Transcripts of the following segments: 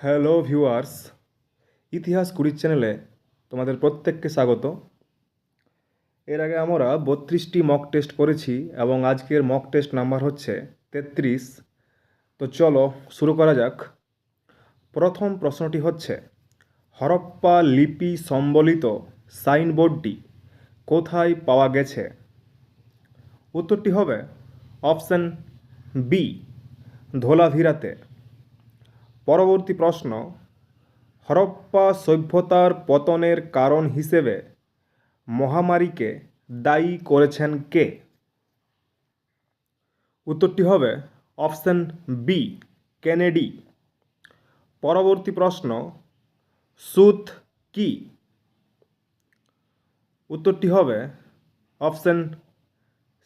Hello viewers, ইতিহাস কুড়ির চ্যানেলে তোমাদের প্রত্যেককে স্বাগত। এর আগে আমরা বত্রিশটি মক টেস্ট করেছি এবং আজকের মক টেস্ট নাম্বার হচ্ছে তেত্রিশ। তো চলো শুরু করা যাক। প্রথম প্রশ্নটি হচ্ছে, হরপ্পা লিপি সম্বলিত সাইনবোর্ডটি কোথায় পাওয়া গেছে? উত্তরটি হবে অপশান বি, ধোলাভিরাতে। পরবর্তী প্রশ্ন, হরপ্পা সভ্যতার পতনের কারণ হিসেবে মহামারীকে দায়ী করেছেন কে? উত্তরটি হবে অপশন বি, কেনেডি। পরবর্তী প্রশ্ন সুথ কি? উত্তরটি হবে অপশন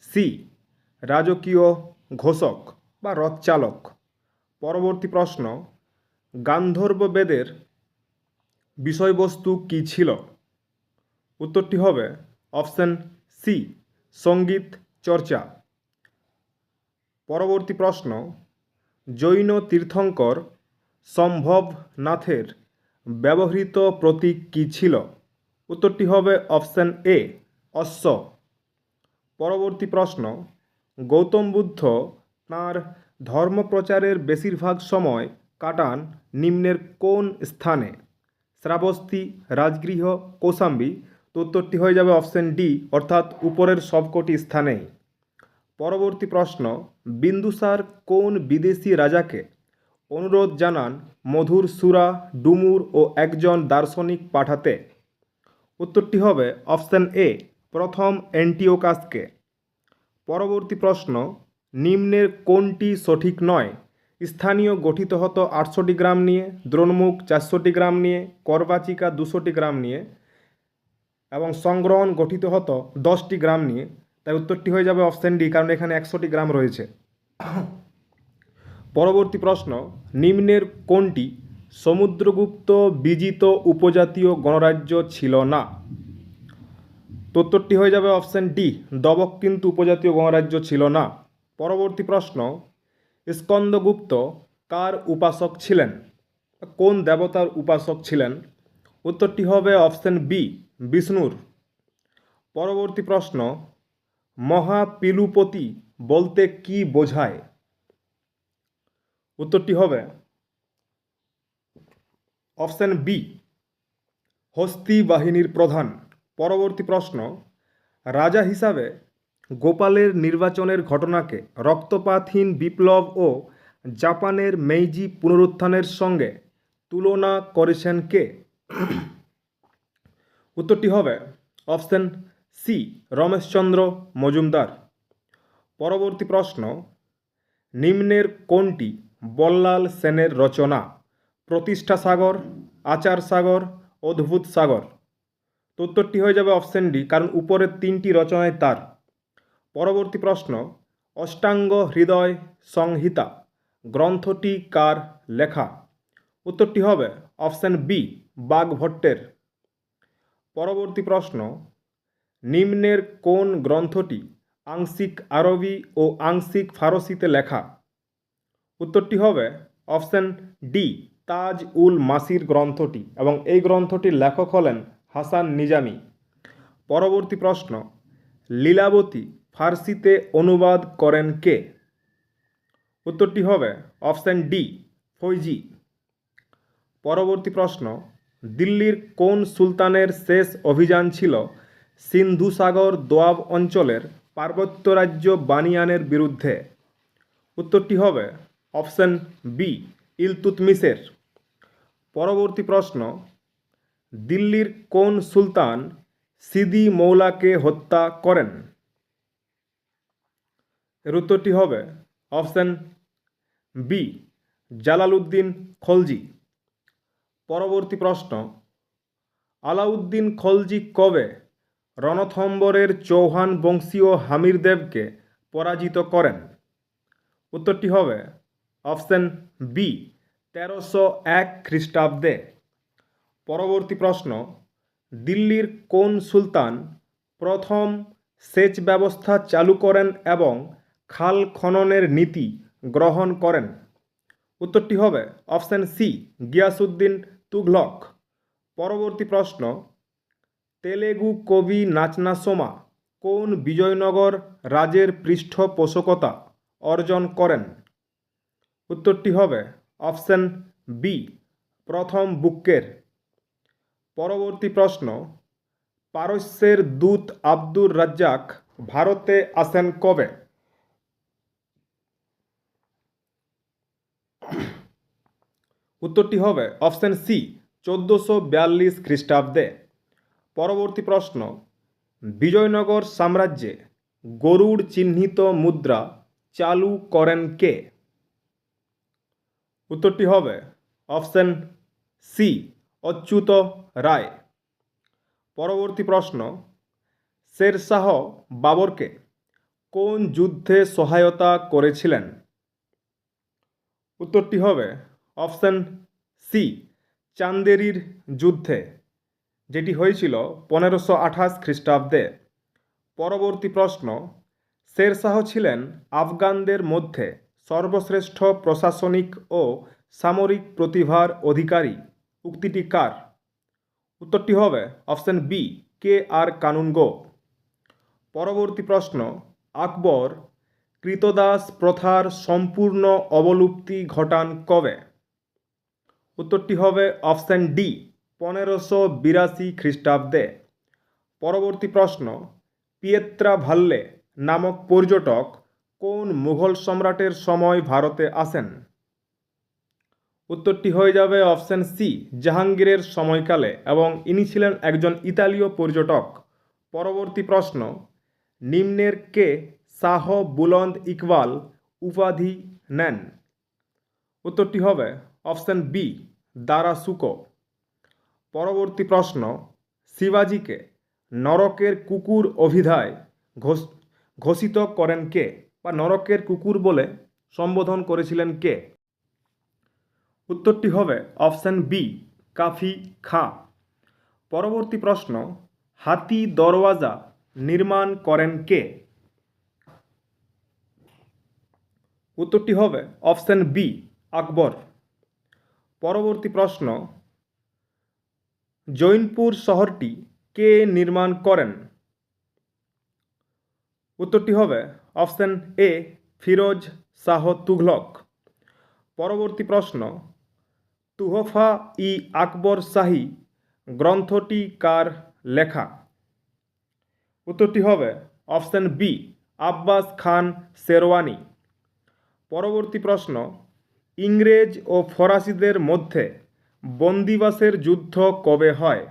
সি, রাজকীয় ঘোষক বা রথচালক। পরবর্তী প্রশ্ন গান্ধর্ব বেদের বিষয়বস্তু কী ছিল? উত্তরটি হবে অপশন সি সংগীত চর্চা। পরবর্তী প্রশ্ন, জৈন তীর্থঙ্কর সম্ভবনাথের ব্যবহৃত প্রতীক কী ছিল? উত্তরটি হবে অপশন এ অশ্ব। পরবর্তী প্রশ্ন, গৌতম বুদ্ধ তাঁর ধর্মপ্রচারের বেশিরভাগ সময় কাটান নিম্নের কোন স্থানে? শ্রাবস্তি, রাজগৃহ, কৌশাম্বী। তো উত্তরটি হয়ে যাবে অপশন ডি, অর্থাৎ উপরের সবকটি স্থানেই। পরবর্তী প্রশ্ন, বিন্দুসার কোন বিদেশি রাজাকে অনুরোধ জানান মধুর সুরা, ডুমুর ও একজন দার্শনিক পাঠাতে? উত্তরটি হবে অপশন এ, প্রথম অ্যান্টিওকাসকে। পরবর্তী প্রশ্ন, নিম্নের কোনটি সঠিক নয়? স্থানীয় গঠিত হতো আটশোটি গ্রাম নিয়ে, দ্রোণমুখ চারশোটি গ্রাম নিয়ে, করবাচিকা দুশোটি গ্রাম নিয়ে এবং সংগ্রহণ গঠিত হতো দশটি গ্রাম নিয়ে। তাই উত্তরটি হয়ে যাবে অপশান ডি, কারণ এখানে একশোটি গ্রাম রয়েছে। পরবর্তী প্রশ্ন, নিম্নের কোনটি সমুদ্রগুপ্ত বিজিত উপজাতীয় গণরাজ্য ছিল না? উত্তরটি হয়ে যাবে অপশন ডি দবক কিন্তু উপজাতীয় গণরাজ্য ছিল না। পরবর্তী প্রশ্ন স্কন্দগুপ্ত কার উপাসক ছিলেন? কোন দেবতার উপাসক ছিলেন? উত্তরটি হবে অপশন বি, বিষ্ণুর। পরবর্তী প্রশ্ন, মহাপিলুপতি বলতে কি বোঝায়? উত্তরটি হবে অপশন বি, হস্তি বাহিনীর প্রধান। পরবর্তী প্রশ্ন, রাজা হিসাবে গোপালের নির্বাচনের ঘটনাকে রক্তপাতহীন বিপ্লব ও জাপানের মেইজি পুনরুত্থানের সঙ্গে তুলনা করেছেন কে? উত্তরটি হবে অপশন সি, রমেশচন্দ্র মজুমদার। পরবর্তী প্রশ্ন, নিম্নের কোনটি বল্লাল সেনের রচনা? প্রতিষ্ঠা সাগর, আচার সাগর, অদ্ভুত সাগর। তো উত্তরটি হয়ে যাবে অপশন ডি, কারণ উপরের তিনটি রচনায় তার। পরবর্তী প্রশ্ন, অষ্টাঙ্গ হৃদয় সংহিতা, গ্রন্থটি কার লেখা? উত্তরটি হবে অপশন বি, বাগভট্টের। পরবর্তী প্রশ্ন, নিম্নের কোন গ্রন্থটি আংশিক আরবি ও আংশিক ফারসিতে লেখা? উত্তরটি হবে অপশন ডি তাজ উল মাসির গ্রন্থটি এবং এই গ্রন্থটির লেখক হলেন হাসান নিজামি। পরবর্তী প্রশ্ন, লীলাবতী ফার্সিতে অনুবাদ করেন কে? উত্তরটি হবে অপশন ডি, ফৈজি। পরবর্তী প্রশ্ন, দিল্লির কোন সুলতানের শেষ অভিযান ছিল সিন্ধু সাগর দোয়াব অঞ্চলের পার্বত্য রাজ্য বানিয়ানের বিরুদ্ধে? উত্তরটি হবে অপশান বি ইলতুতমিসের পরবর্তী প্রশ্ন, দিল্লির কোন সুলতান সিদি মৌলাকে হত্যা করেন? এর উত্তরটি হবে অপশন বি, জালালউদ্দিন খলজি। পরবর্তী প্রশ্ন, আলাউদ্দিন খলজি কবে রণথম্বরের চৌহান বংশীয় হামিরদেবকে পরাজিত করেন? উত্তরটি হবে অপশন বি, তেরোশো এক খ্রিস্টাব্দে। পরবর্তী প্রশ্ন, দিল্লির কোন সুলতান প্রথম সেচ ব্যবস্থা চালু করেন এবং খাল খননের নীতি গ্রহণ করেন। উত্তরটি হবে অপশান সি গিয়াসুদ্দিন তুঘলক। পরবর্তী প্রশ্ন, তেলেগু কবি নাচনা সোমা কোন বিজয়নগর রাজের পৃষ্ঠপোষকতা অর্জন করেন? উত্তরটি হবে অপশান বি, প্রথম বুক্কের পরবর্তী প্রশ্ন, পারস্যের দূত আব্দুর রাজ্জাক ভারতে আসেন কবে? উত্তরটি হবে অপশান সি, চোদ্দোশো বিয়াল্লিশ খ্রিস্টাব্দে। পরবর্তী প্রশ্ন, বিজয়নগর সাম্রাজ্যে গরুড় চিহ্নিত মুদ্রা চালু করেন কে? উত্তরটি হবে অপশান সি, অচ্যুত রায়। পরবর্তী প্রশ্ন, শেরশাহ বাবরকে কোন যুদ্ধে সহায়তা করেছিলেন? উত্তরটি হবে অপশান সি, চান্দেরির যুদ্ধে, যেটি হয়েছিল পনেরোশো আঠাশ খ্রিস্টাব্দে। পরবর্তী প্রশ্ন শেরশাহ ছিলেন আফগানদের মধ্যে সর্বশ্রেষ্ঠ প্রশাসনিক ও সামরিক প্রতিভার অধিকারী, উক্তিটি কার? উত্তরটি হবে option B, K R Kanungo. পরবর্তী প্রশ্ন, আকবর কৃতদাস প্রথার সম্পূর্ণ অবলুপ্তি ঘটান কবে? উত্তরটি হবে অপশান ডি, পনেরোশো বিরাশি খ্রিস্টাব্দে। পরবর্তী প্রশ্ন, পিয়েত্রা ভাল্লে নামক পর্যটক কোন মুঘল সম্রাটের সময় ভারতে আসেন? উত্তরটি হয়ে যাবে অপশান সি, জাহাঙ্গীরের সময়কালে এবং ইনি ছিলেন একজন ইতালীয় পর্যটক। পরবর্তী প্রশ্ন, নিম্নের কে শাহ বুলন্দ ইকবাল উপাধি নেন? উত্তরটি হবে অপশান বি দারা সুকো পরবর্তী প্রশ্ন, শিবাজিকে নরকের কুকুর অভিধায় ঘোষ- ঘোষিত করেন কে বা নরকের কুকুর বলে সম্বোধন করেছিলেন কে? উত্তরটি হবে অপশান বি, কাফি খা। পরবর্তী প্রশ্ন, হাতি দরওয়াজা নির্মাণ করেন কে? উত্তরটি হবে অপশান বি, আকবর। পরবর্তী প্রশ্ন, জৈনপুর শহরটি কে নির্মাণ করেন? উত্তরটি হবে অপশান এ, ফিরোজ শাহ তুঘলক। পরবর্তী প্রশ্ন, তুহফা ই আকবর শাহী গ্রন্থটি কার লেখা? উত্তরটি হবে অপশান বি, আব্বাস খান শেরওয়ানি। পরবর্তী প্রশ্ন ইংরেজ ও ফরাসিদের মধ্যে বন্দিবাসের যুদ্ধ কবে হয়?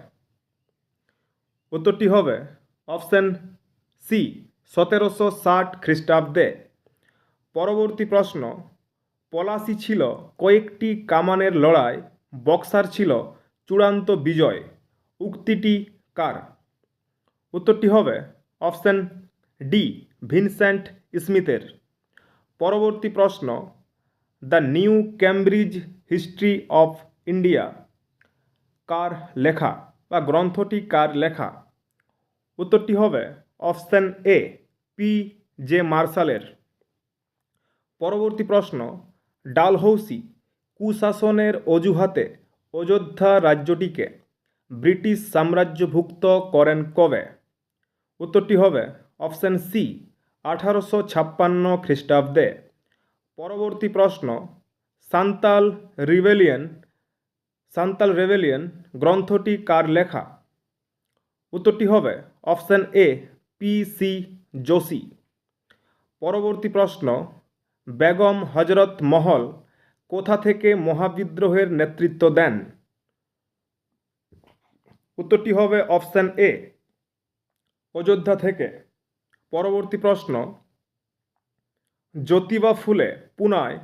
উত্তরটি হবে অপশান সি, সতেরোশো ষাট খ্রিস্টাব্দে। পরবর্তী প্রশ্ন, পলাশি ছিল কয়েকটি কামানের লড়াই, বক্সার ছিল চূড়ান্ত বিজয়, উক্তিটি কার? উত্তরটি হবে অপশান ডি, ভিনসেন্ট স্মিথের। পরবর্তী প্রশ্ন the New Cambridge History of India কার লেখা বা গ্রন্থটি কার লেখা? উত্তরটি হবে অপশান এ পি জে মার্শালের। পরবর্তী প্রশ্ন, ডালহৌসি কুশাসনের অজুহাতে অযোধ্যা রাজ্যটিকে ব্রিটিশ সাম্রাজ্যভুক্ত করেন কবে? উত্তরটি হবে অপশান সি আঠারোশো ছাপ্পান্ন খ্রিস্টাব্দে। পরবর্তী প্রশ্ন, সান্তাল রিবেলিয়ন সান্তাল রেবেলিয়ন গ্রন্থটি কার লেখা? উত্তরটি হবে option A, P C Joshi পরবর্তী প্রশ্ন, বেগম হজরত মহল কোথা থেকে মহাবিদ্রোহের নেতৃত্ব দেন? উত্তরটি হবে অপশান এ, অযোধ্যা থেকে। পরবর্তী প্রশ্ন, জ্যোতিবা ফুলে পুনায়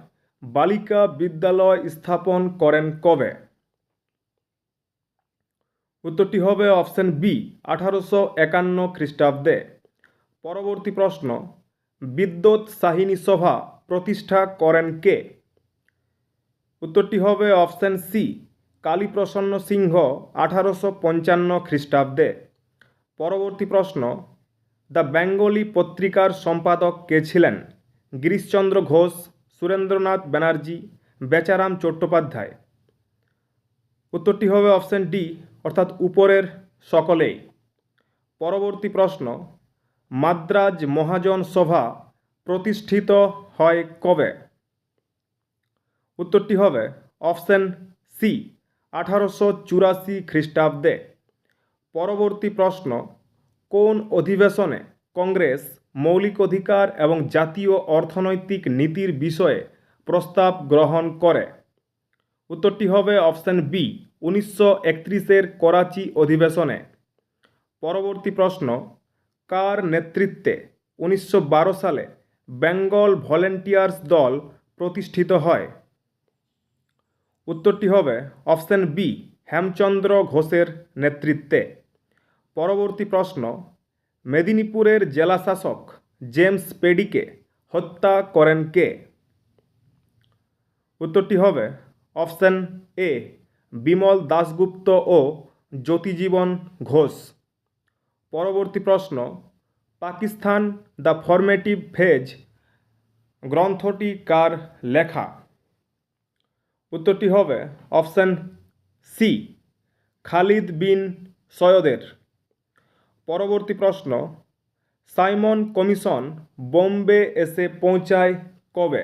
বালিকা বিদ্যালয় স্থাপন করেন কবে? উত্তরটি হবে অপশান বি, আঠারোশো একান্ন খ্রিস্টাব্দে। পরবর্তী প্রশ্ন, বিদ্যুৎ সাহিনী সভা প্রতিষ্ঠা করেন কে? উত্তরটি হবে অপশান সি, কালীপ্রসন্ন সিংহ, আঠারোশো পঞ্চান্ন খ্রিস্টাব্দে। পরবর্তী প্রশ্ন, দ্য বেঙ্গলি পত্রিকার সম্পাদক কে ছিলেন? গিরিশচন্দ্র ঘোষ সুরেন্দ্রনাথ ব্যানার্জি, বেচারাম চট্টোপাধ্যায়। উত্তরটি হবে অপশন ডি, অর্থাৎ উপরের সকলেই। পরবর্তী প্রশ্ন, মাদ্রাজ মহাজন সভা প্রতিষ্ঠিত হয় কবে? উত্তরটি হবে অপশন সি, আঠারোশো চুরাশি খ্রিস্টাব্দে। পরবর্তী প্রশ্ন, কোন অধিবেশনে কংগ্রেস, মৌলিক অধিকার এবং জাতীয় অর্থনৈতিক নীতির বিষয়ে প্রস্তাব গ্রহণ করে। উত্তরটি হবে অপশন বি, উনিশশো একত্রিশের করাচি অধিবেশনে। পরবর্তী প্রশ্ন, কার নেতৃত্বে উনিশশো বারো সালে বেঙ্গল ভলেন্টিয়ার্স দল প্রতিষ্ঠিত হয়? উত্তরটি হবে অপশন বি, হেমচন্দ্র ঘোষের নেতৃত্বে। পরবর্তী প্রশ্ন মেদিনীপুরের জেলাশাসক জেমস পেডিকে হত্যা করেন কে? উত্তরটি হবে অপশন এ, বিমল দাশগুপ্ত ও জ্যোতিজীবন ঘোষ। পরবর্তী প্রশ্ন, পাকিস্তান দ্য ফরমেটিভ ফেজ গ্রন্থটি কার লেখা? উত্তরটি হবে অপশন সি, খালিদ বিন সৈয়দের। পরবর্তী প্রশ্ন, সাইমন কমিশন বোম্বে এসে পৌঁছায় কবে?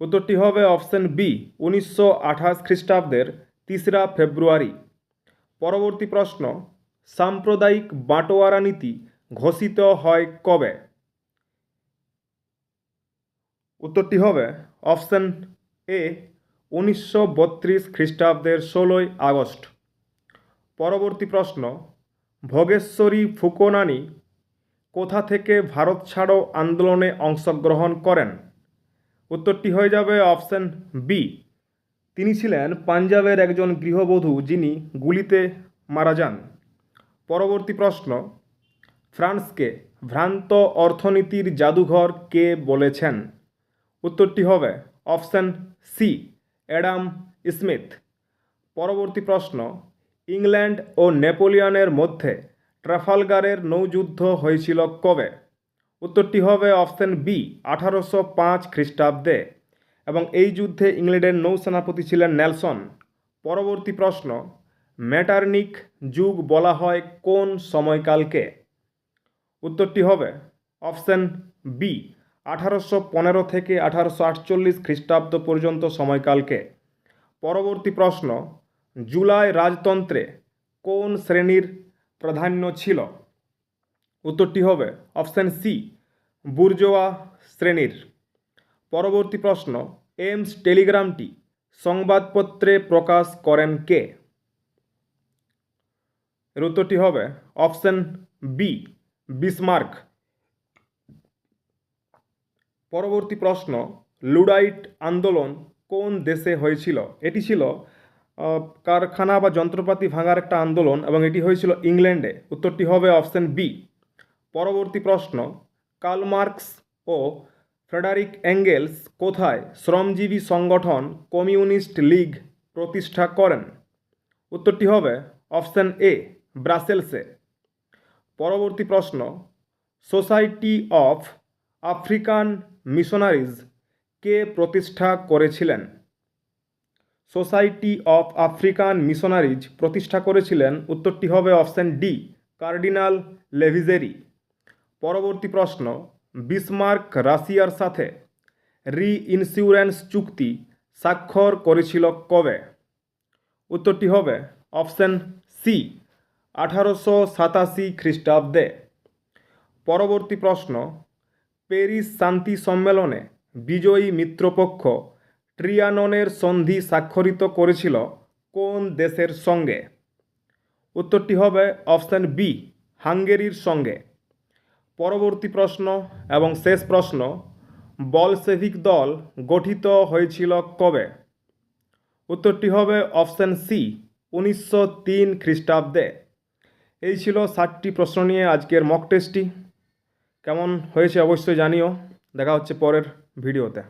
উত্তরটি হবে অপশন বি, উনিশশো আঠাশ খ্রিস্টাব্দের তিসরা ফেব্রুয়ারি। পরবর্তী প্রশ্ন, সাম্প্রদায়িক বাটোয়ারা নীতি ঘোষিত হয় কবে? উত্তরটি হবে অপশন এ, উনিশশো বত্রিশ খ্রিস্টাব্দের ষোলোই আগস্ট। পরবর্তী প্রশ্ন ভোগেশ্বরী ফুকোনানি কোথা থেকে ভারত ছাড়ো আন্দোলনে অংশগ্রহণ করেন? উত্তরটি হয়ে যাবে অপশন বি তিনি ছিলেন পাঞ্জাবের একজন গৃহবধূ যিনি গুলিতে মারা যান। পরবর্তী প্রশ্ন, ফ্রান্সকে ভ্রান্ত অর্থনীতির জাদুঘর কে বলেছেন? উত্তরটি হবে অপশন সি অ্যাডাম স্মিথ। পরবর্তী প্রশ্ন ইংল্যান্ড ও নেপোলিয়নের মধ্যে ট্রাফালগারের নৌযুদ্ধ হয়েছিল কবে? উত্তরটি হবে অপশন বি আঠারোশো পাঁচ খ্রিস্টাব্দে। এবং এই যুদ্ধে ইংল্যান্ডের নৌসেনাপতি ছিলেন নেলসন। পরবর্তী প্রশ্ন, ম্যাটার্নিক যুগ বলা হয় কোন সময়কালকে? উত্তরটি হবে অপশন বি আঠারোশো পনেরো থেকে আঠারোশো আটচল্লিশ খ্রিস্টাব্দ পর্যন্ত সময়কালকে। পরবর্তী প্রশ্ন জুলাই রাজতন্ত্রে কোন শ্রেণির প্রাধান্য ছিল? উত্তরটি হবে অপশান সি, বুর্জোয়া শ্রেণির। পরবর্তী প্রশ্ন এমস টেলিগ্রামটি সংবাদপত্রে প্রকাশ করেন কে? এর উত্তরটি হবে অপশন বি, বিসমার্ক। পরবর্তী প্রশ্ন, লুডাইট আন্দোলন কোন দেশে হয়েছিল? এটি ছিল কারখানা বা যন্ত্রপাতি ভাঙার একটা আন্দোলন এবং এটি হয়েছিল ইংল্যান্ডে। উত্তরটি হবে অপশন বি। পরবর্তী প্রশ্ন, কার্ল মার্কস ও ফ্রেডারিক অ্যাঙ্গেলস কোথায় শ্রমজীবী সংগঠন কমিউনিস্ট লীগ প্রতিষ্ঠা করেন? উত্তরটি হবে অপশন এ, ব্রাসেলসে। পরবর্তী প্রশ্ন, সোসাইটি অফ আফ্রিকান মিশনারিজ কে প্রতিষ্ঠা করেছিলেন? সোসাইটি অফ আফ্রিকান মিশনারিজ প্রতিষ্ঠা করেছিলেন। উত্তরটি হবে অপশন ডি, কার্ডিনাল লেভিজেরি। পরবর্তী প্রশ্ন, বিসমার্ক রাশিয়ার সাথে রি ইন্স্যুরেন্স চুক্তি স্বাক্ষর করেছিল কবে? উত্তরটি হবে অপশন সি, আঠারোশো সাতাশি খ্রিস্টাব্দে। পরবর্তী প্রশ্ন প্যারিস শান্তি সম্মেলনে বিজয়ী মিত্রপক্ষ ট্রিয়াননের সন্ধি স্বাক্ষরিত করেছিল কোন দেশের সঙ্গে? উত্তরটি হবে অপশান বি, হাঙ্গেরির সঙ্গে। পরবর্তী প্রশ্ন এবং শেষ প্রশ্ন বলসেভিক দল গঠিত হয়েছিল কবে? উত্তরটি হবে অপশান সি, উনিশশো তিন খ্রিস্টাব্দে। এই ছিল ষাটটি প্রশ্ন নিয়ে আজকের মক টেস্টটি কেমন হয়েছে অবশ্যই জানিও। দেখা হচ্ছে পরের ভিডিওতে।